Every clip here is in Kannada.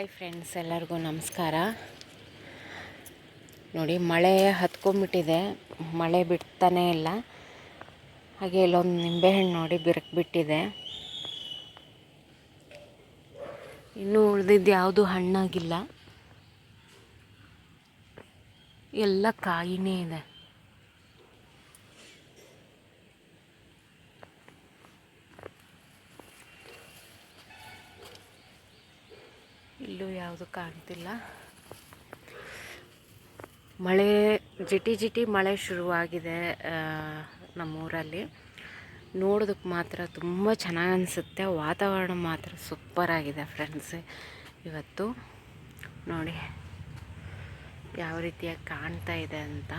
ಹಾಯ್ ಫ್ರೆಂಡ್ಸ್, ಎಲ್ಲರಿಗೂ ನಮಸ್ಕಾರ. ನೋಡಿ, ಮಳೆ ಹತ್ಕೊಂಡ್ಬಿಟ್ಟಿದೆ. ಮಳೆ ಬಿಡ್ತಾನೇ ಇಲ್ಲ. ಹಾಗೆ ಇಲ್ಲೊಂದು ನಿಂಬೆಹಣ್ಣು ನೋಡಿ ಬಿರುಕು ಬಿಟ್ಟಿದೆ ಇನ್ನೂ ಉಳಿದಿದ್ದು ಯಾವುದು ಹಣ್ಣಾಗಿಲ್ಲ. ಎಲ್ಲ ಕಾಯಿನೇ ಇದೆ. ಇಲ್ಲೂ ಯಾವುದು ಕಾಣ್ತಿಲ್ಲ. ಮಳೆ, ಜಿಟಿ ಜಿಟಿ ಮಳೆ ಶುರುವಾಗಿದೆ ನಮ್ಮೂರಲ್ಲಿ. ನೋಡೋದಕ್ಕೆ ಮಾತ್ರ ತುಂಬ ಚೆನ್ನಾಗಿ ಅನಿಸುತ್ತೆ. ವಾತಾವರಣ ಮಾತ್ರ ಸೂಪರ್ ಆಗಿದೆ ಫ್ರೆಂಡ್ಸ್. ಇವತ್ತು ನೋಡಿ, ಯಾವ ರೀತಿಯಾಗಿ ಕಾಣ್ತಾ ಇದೆ ಅಂತ.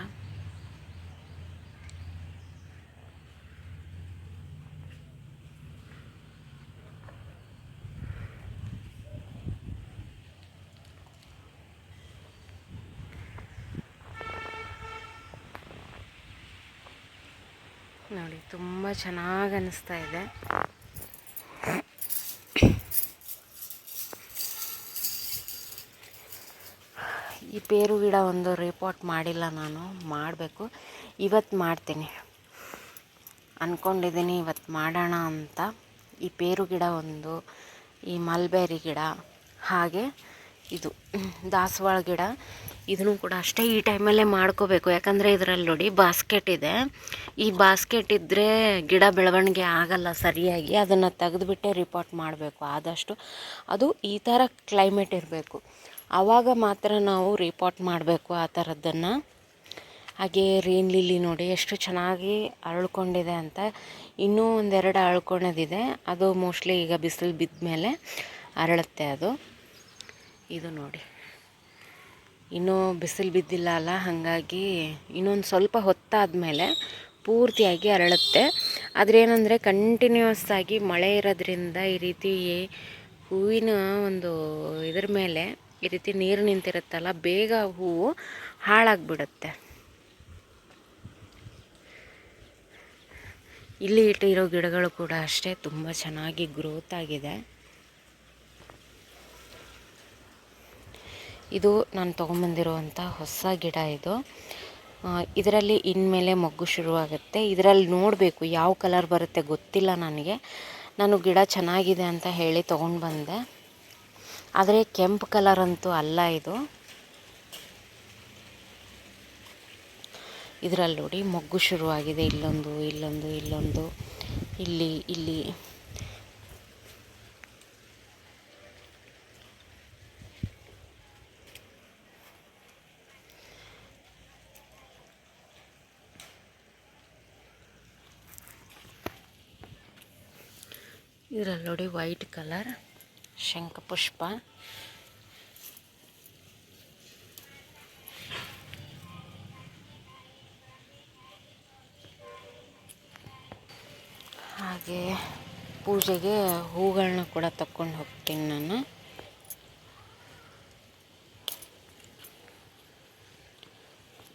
ನೋಡಿ, ತುಂಬ ಚೆನ್ನಾಗಿ ಅನಿಸ್ತಾ ಇದೆ. ಈ ಪೇರು ಗಿಡ ಒಂದು ರಿಪೋರ್ಟ್ ಮಾಡಿಲ್ಲ ನಾನು, ಮಾಡಬೇಕು. ಇವತ್ತು ಮಾಡ್ತೀನಿ. ಅಂದ್ಕೊಂಡಿದ್ದೀನಿ ಇವತ್ತು ಮಾಡೋಣ ಅಂತ. ಈ ಪೇರು ಗಿಡ ಒಂದು, ಈ ಮಲ್ಬೆರಿ ಗಿಡ, ಹಾಗೆ ಇದು ದಾಸವಾಳ ಗಿಡ. ಇದನ್ನು ಕೂಡ ಅಷ್ಟೇ ಈ ಟೈಮಲ್ಲೇ ಮಾಡ್ಕೋಬೇಕು. ಯಾಕಂದರೆ ಇದರಲ್ಲಿ ನೋಡಿ ಬಾಸ್ಕೆಟ್ ಇದೆ. ಈ ಬಾಸ್ಕೆಟ್ ಇದ್ದರೆ ಗಿಡ ಬೆಳವಣಿಗೆ ಆಗಲ್ಲ ಸರಿಯಾಗಿ. ಅದನ್ನು ತೆಗೆದುಬಿಟ್ಟೆ ರಿಪೋರ್ಟ್ ಮಾಡಬೇಕು ಆದಷ್ಟು. ಅದು ಈ ಥರ ಕ್ಲೈಮೇಟ್ ಇರಬೇಕು. ಆವಾಗ ಮಾತ್ರ ನಾವು ರಿಪೋರ್ಟ್ ಮಾಡಬೇಕು ಆ ಥರದ್ದನ್ನು ಹಾಗೆ ರೇನ್ ಲಿಲ್ಲಿ ನೋಡಿ ಎಷ್ಟು ಚೆನ್ನಾಗಿ ಅರಳ್ಕೊಂಡಿದೆ ಅಂತ. ಇನ್ನೂ ಒಂದೆರಡು ಅರಳ್ಕೊಳ್ಳೋದಿದೆ ಅದು ಮೋಸ್ಟ್ಲಿ ಈಗ ಬಿಸಿಲು ಬಿದ್ದ ಮೇಲೆ ಅರಳುತ್ತೆ ಅದು. ಇದು ನೋಡಿ. ಇನ್ನೂ ಬಿಸಿಲು ಬಿದ್ದಿಲ್ಲ ಅಲ್ಲ, ಹಾಗಾಗಿ ಇನ್ನೊಂದು ಸ್ವಲ್ಪ ಹೊತ್ತಾದ ಮೇಲೆ ಪೂರ್ತಿಯಾಗಿ ಅರಳುತ್ತೆ. ಆದರೆ ಏನಂದರೆ ಕಂಟಿನ್ಯೂಸ್ ಆಗಿ ಮಳೆ ಇರೋದ್ರಿಂದ ಈ ರೀತಿ ಹೂವಿನ ಒಂದು ಇದ್ರ ಮೇಲೆ ಈ ರೀತಿ ನೀರು ನಿಂತಿರುತ್ತಲ್ಲ, ಬೇಗ ಹೂವು ಹಾಳಾಗ್ಬಿಡುತ್ತೆ. ಇಲ್ಲಿ ಇಟ್ಟಿರೋ ಗಿಡಗಳು ಕೂಡ ಅಷ್ಟೇ, ತುಂಬ ಚೆನ್ನಾಗಿ ಗ್ರೋತ್ ಆಗಿದೆ. ಇದು ನಾನು ತೊಗೊಂಬಂದಿರುವಂಥ ಹೊಸ ಗಿಡ ಇದು. ಇದರಲ್ಲಿ ಇನ್ಮೇಲೆ ಮೊಗ್ಗು ಶುರುವಾಗುತ್ತೆ. ಇದರಲ್ಲಿ ನೋಡಬೇಕು ಯಾವ ಕಲರ್ ಬರುತ್ತೆ ಗೊತ್ತಿಲ್ಲ ನನಗೆ. ನಾನು ಗಿಡ ಚೆನ್ನಾಗಿದೆ ಅಂತ ಹೇಳಿ ತೊಗೊಂಡು ಬಂದೆ ಆದರೆ ಕೆಂಪು ಕಲರ್ ಅಂತೂ ಅಲ್ಲ ಇದು. ಇದರಲ್ಲಿ ನೋಡಿ ಮೊಗ್ಗು ಶುರುವಾಗಿದೆ. ಇಲ್ಲೊಂದು ಇಲ್ಲೊಂದು ಇಲ್ಲೊಂದು, ಇಲ್ಲಿ ಇಲ್ಲಿ. ಇದರಲ್ಲಿ ನೋಡಿ ವೈಟ್ ಕಲರ್ ಶಂಖಪುಷ್ಪ ಹಾಗೆ ಪೂಜೆಗೆ ಹೂಗಳನ್ನ ಕೂಡ ತಕ್ಕೊಂಡು ಹೋಗ್ತೀನಿ ನಾನು.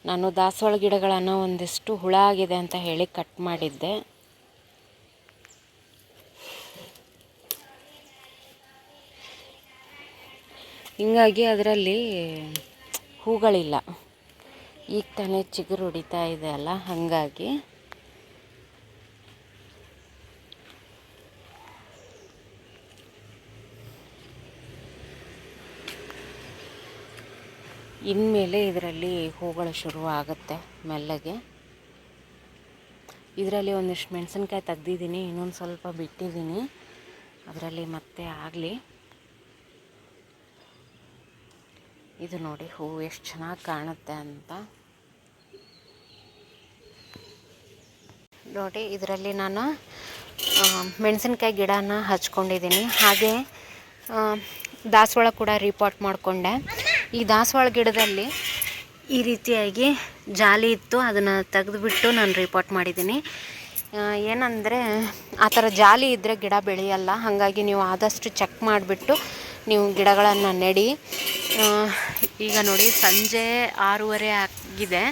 ನಾನು ದಾಸವಾಳ ಗಿಡಗಳನ್ನು ಒಂದಿಷ್ಟು ಹುಳ ಆಗಿದೆ ಅಂತ ಹೇಳಿ ಕಟ್ ಮಾಡಿದ್ದೆ. ಹಿಂಗಾಗಿ ಅದರಲ್ಲಿ ಹೂಗಳಿಲ್ಲ. ಈಗ ತಾನೇ ಚಿಗುರು ಹೊಡಿತಾ ಇದೆ ಅಲ್ಲ, ಹಾಗಾಗಿ. ಇನ್ಮೇಲೆ ಇದರಲ್ಲಿ ಹೂಗಳು ಶುರು ಆಗುತ್ತೆ ಮೆಲ್ಲಗೆ. ಇದರಲ್ಲಿ ಒಂದಿಷ್ಟು ಮೆಣಸಿನ್ಕಾಯಿ ತೆಗ್ದಿದ್ದೀನಿ, ಇನ್ನೊಂದು ಸ್ವಲ್ಪ ಬಿಟ್ಟಿದ್ದೀನಿ. ಅದರಲ್ಲಿ ಮತ್ತೆ ಆಗಲಿ. ಇದು ನೋಡಿ ಹೂವು ಎಷ್ಟು ಚೆನ್ನಾಗಿ ಕಾಣುತ್ತೆ ಅಂತ. ನೋಡಿ, ಇದರಲ್ಲಿ ನಾನು ಮೆಣಸಿನ್ಕಾಯಿ ಗಿಡನ ಹಚ್ಕೊಂಡಿದ್ದೀನಿ. ಹಾಗೆ ದಾಸವಾಳ ಕೂಡ ರಿಪೋರ್ಟ್ ಮಾಡಿಕೊಂಡೆ. ಈ ದಾಸವಾಳ ಗಿಡದಲ್ಲಿ ಈ ರೀತಿಯಾಗಿ ಜಾಲಿ ಇತ್ತು. ಅದನ್ನು ತೆಗೆದುಬಿಟ್ಟು ನಾನು ರಿಪೋರ್ಟ್ ಮಾಡಿದ್ದೀನಿ. ಏನಂದರೆ, ಆ ಥರ ಜಾಲಿ ಇದ್ದರೆ ಗಿಡ ಬೆಳೆಯಲ್ಲ. ಹಾಗಾಗಿ ನೀವು ಆದಷ್ಟು ಚೆಕ್ ಮಾಡಿಬಿಟ್ಟು ನೀವು ಗಿಡಗಳನ್ನು ನೆಡಿ. ಈಗ ನೋಡಿ ಸಂಜೆ ಆರೂವರೆ ಆಗಿದೆ.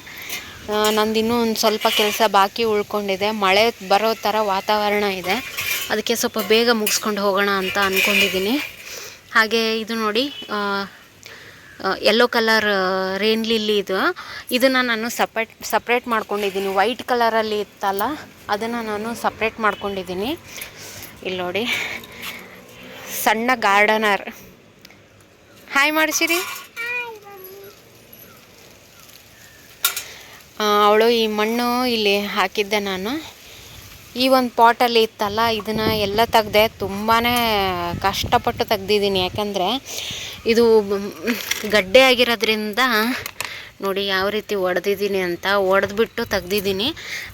ನಂದು ಇನ್ನೂ ಒಂದು ಸ್ವಲ್ಪ ಕೆಲಸ ಬಾಕಿ ಉಳ್ಕೊಂಡಿದೆ. ಮಳೆ ಬರೋ ಥರ ವಾತಾವರಣ ಇದೆ. ಅದಕ್ಕೆ ಸ್ವಲ್ಪ ಬೇಗ ಮುಗಿಸ್ಕೊಂಡು ಹೋಗೋಣ ಅಂತ ಅಂದ್ಕೊಂಡಿದ್ದೀನಿ ಹಾಗೆ ಇದು ನೋಡಿ ಯೆಲ್ಲೋ ಕಲರ್ ರೇನ್ ಲಿಲ್ಲಿ ಇದು. ಇದನ್ನು ನಾನು ಸಪ್ರೇಟ್ ಸಪ್ರೇಟ್ ಮಾಡ್ಕೊಂಡಿದ್ದೀನಿ. ವೈಟ್ ಕಲರಲ್ಲಿ ಇತ್ತಲ್ಲ, ಅದನ್ನು ನಾನು ಸಪ್ರೇಟ್ ಮಾಡ್ಕೊಂಡಿದ್ದೀನಿ. ಇಲ್ಲಿ ನೋಡಿ, ಸಣ್ಣ ಗಾರ್ಡನರ್ ಹಾಯ್ ಮಾಡಿಸಿರಿ ಅವಳು ಈ ಮಣ್ಣು ಇಲ್ಲಿ ಹಾಕಿದ್ದೆ ನಾನು. ಈ ಒಂದು ಪಾಟಲ್ಲಿ ಇತ್ತಲ್ಲ, ಇದನ್ನು ಎಲ್ಲ ತೆಗ್ದೆ ತುಂಬಾ ಕಷ್ಟಪಟ್ಟು ತೆಗ್ದಿದ್ದೀನಿ. ಯಾಕಂದರೆ ಇದು ಗಡ್ಡೆ ಆಗಿರೋದ್ರಿಂದ ನೋಡಿ ಯಾವ ರೀತಿ ಒಡೆದಿದ್ದೀನಿ ಅಂತ ಒಡೆದ್ಬಿಟ್ಟು ತೆಗ್ದಿದ್ದೀನಿ.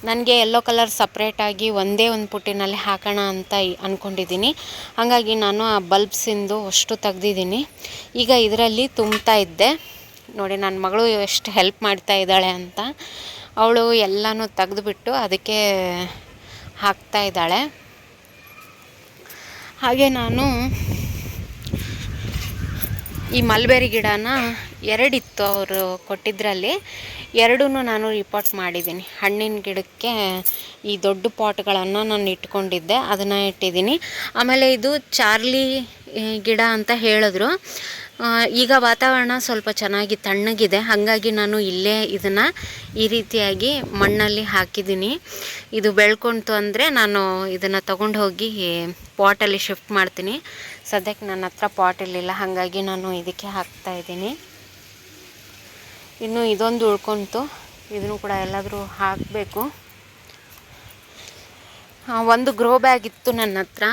ನನಗೆ ಎಲ್ಲೋ ಕಲರ್ ಸಪ್ರೇಟಾಗಿ ಒಂದೇ ಒಂದು ಪುಟ್ಟಿನಲ್ಲಿ ಹಾಕೋಣ ಅಂತ ಅಂದ್ಕೊಂಡಿದ್ದೀನಿ ಹಾಗಾಗಿ ನಾನು ಆ ಬಲ್ಬ್ಸಿಂದು ಅಷ್ಟು ತೆಗ್ದಿದ್ದೀನಿ. ಈಗ ಇದರಲ್ಲಿ ತುಂಬ್ತಾ ಇದ್ದೆ. ನೋಡಿ ನನ್ನ ಮಗಳು ಎಷ್ಟು ಹೆಲ್ಪ್ ಮಾಡ್ತಾ ಇದ್ದಾಳೆ ಅಂತ. ಅವಳು ಎಲ್ಲನೂ ತೆಗೆದುಬಿಟ್ಟು ಅದಕ್ಕೆ ಹಾಕ್ತಾ ಇದ್ದಾಳೆ. ಹಾಗೆ ನಾನು ಈ ಮಲ್ಬೆರಿ ಗಿಡನ ಎರಡಿತ್ತು ಅವರು ಕೊಟ್ಟಿದ್ರಲ್ಲಿ. ಎರಡೂ ನಾನು ರಿಪೋರ್ಟ್ ಮಾಡಿದ್ದೀನಿ. ಹಣ್ಣಿನ ಗಿಡಕ್ಕೆ ಈ ದೊಡ್ಡ ಪಾಟ್ಗಳನ್ನು ನಾನು ಇಟ್ಕೊಂಡಿದ್ದೆ. ಅದನ್ನು ಇಟ್ಟಿದ್ದೀನಿ. ಆಮೇಲೆ ಇದು ಚಾರ್ಲಿ ಗಿಡ ಅಂತ ಹೇಳಿದ್ರು. ಈಗ ವಾತಾವರಣ ಸ್ವಲ್ಪ ಚೆನ್ನಾಗಿ ತಣ್ಣಗಿದೆ. ಹಾಗಾಗಿ ನಾನು ಇಲ್ಲೇ ಇದನ್ನು ಈ ರೀತಿಯಾಗಿ ಮಣ್ಣಲ್ಲಿ ಹಾಕಿದ್ದೀನಿ. ಇದು ಬೆಳ್ಕೊಂತು ಅಂದರೆ ನಾನು ಇದನ್ನು ತಗೊಂಡು ಹೋಗಿ ಪಾಟಲ್ಲಿ ಶಿಫ್ಟ್ ಮಾಡ್ತೀನಿ. ಸದ್ಯಕ್ಕೆ ನನ್ನ ಹತ್ರ ಪಾಟ್ ಇರಲಿಲ್ಲ. ಹಾಗಾಗಿ ನಾನು ಇದಕ್ಕೆ ಹಾಕ್ತಾ ಇದ್ದೀನಿ. ಇನ್ನು ಇದೊಂದು ಉಳ್ಕೊಂತು. ಇದನ್ನು ಕೂಡ ಎಲ್ಲಾದರೂ ಹಾಕಬೇಕು. ಒಂದು ಗ್ರೋ ಬ್ಯಾಗ್ ಇತ್ತು ನನ್ನ ಹತ್ರ.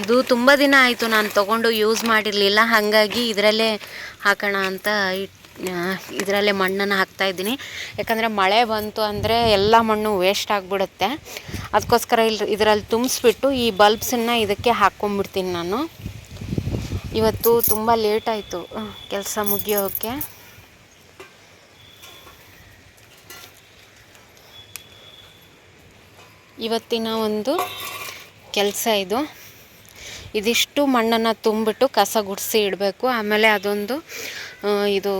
ಇದು ತುಂಬ ದಿನ ಆಯಿತು ನಾನು ತೊಗೊಂಡು ಯೂಸ್ ಮಾಡಿರಲಿಲ್ಲ. ಹಾಗಾಗಿ ಇದರಲ್ಲೇ ಹಾಕೋಣ ಅಂತ ಇದರಲ್ಲೇ ಮಣ್ಣನ್ನು ಹಾಕ್ತಾ ಇದ್ದೀನಿ. ಯಾಕಂದರೆ ಮಳೆ ಬಂತು ಅಂದರೆ ಎಲ್ಲ ಮಣ್ಣು ವೇಸ್ಟ್ ಆಗಿಬಿಡುತ್ತೆ. ಅದಕ್ಕೋಸ್ಕರ ಇಲ್ಲಿ ಇದರಲ್ಲಿ ತುಂಬಿಸ್ಬಿಟ್ಟು ಈ ಬಲ್ಬ್ಸನ್ನು ಇದಕ್ಕೆ ಹಾಕ್ಕೊಂಬಿಡ್ತೀನಿ ನಾನು. ಇವತ್ತು ತುಂಬ ಲೇಟ್ ಆಯಿತು ಕೆಲಸ ಮುಗಿಯೋಕ್ಕೆ ಇವತ್ತಿನ ಒಂದು ಕೆಲಸ ಇದು. ಇದಿಷ್ಟು ಮಣ್ಣನ್ನು ತುಂಬಿಟ್ಟು ಕಸ ಗುಡಿಸಿ ಇಡಬೇಕು. ಆಮೇಲೆ ಅದೊಂದು ಇದು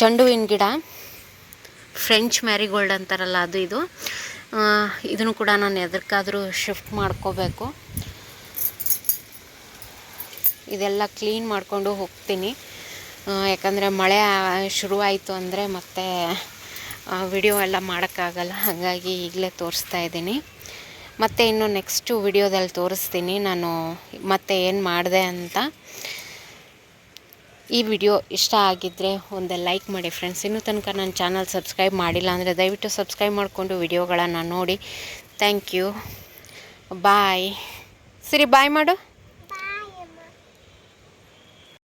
ಚೆಂಡು ಗಿಡ. ಫ್ರೆಂಚ್ ಮ್ಯಾರಿಗೋಲ್ಡ್ ಅಂತಾರಲ್ಲ ಅದು ಇದು. ಇದನ್ನು ಕೂಡ ನಾನು ಎದಕ್ಕಾದರೂ ಶಿಫ್ಟ್ ಮಾಡ್ಕೋಬೇಕು. ಇದೆಲ್ಲ ಕ್ಲೀನ್ ಮಾಡಿಕೊಂಡು ಹೋಗ್ತೀನಿ. ಯಾಕಂದರೆ ಮಳೆ ಶುರುವಾಯಿತು ಅಂದರೆ ಮತ್ತೆ ವಿಡಿಯೋ ಎಲ್ಲ ಮಾಡೋಕ್ಕಾಗಲ್ಲ, ಹಾಗಾಗಿ ಈಗಲೇ ತೋರಿಸ್ತಾ ಇದ್ದೀನಿ. ಮತ್ತು ಇನ್ನು ನೆಕ್ಸ್ಟು ವಿಡಿಯೋದಲ್ಲಿ ತೋರಿಸ್ತೀನಿ, ನಾನು ಮತ್ತೆ ಏನು ಮಾಡಿದೆ ಅಂತ. ಈ ವಿಡಿಯೋ ಇಷ್ಟ ಆಗಿದ್ದರೆ ಒಂದು ಲೈಕ್ ಮಾಡಿ ಫ್ರೆಂಡ್ಸ್ ಇನ್ನೂ ತನಕ ನನ್ನ ಚಾನಲ್ ಸಬ್ಸ್ಕ್ರೈಬ್ ಮಾಡಿಲ್ಲ ಅಂದರೆ ದಯವಿಟ್ಟು ಸಬ್ಸ್ಕ್ರೈಬ್ ಮಾಡಿಕೊಂಡು ವಿಡಿಯೋಗಳನ್ನು ನೋಡಿ. ಥ್ಯಾಂಕ್ ಯು ಬಾಯ್ ಸರಿ ಬಾಯ್ ಮಾಡು.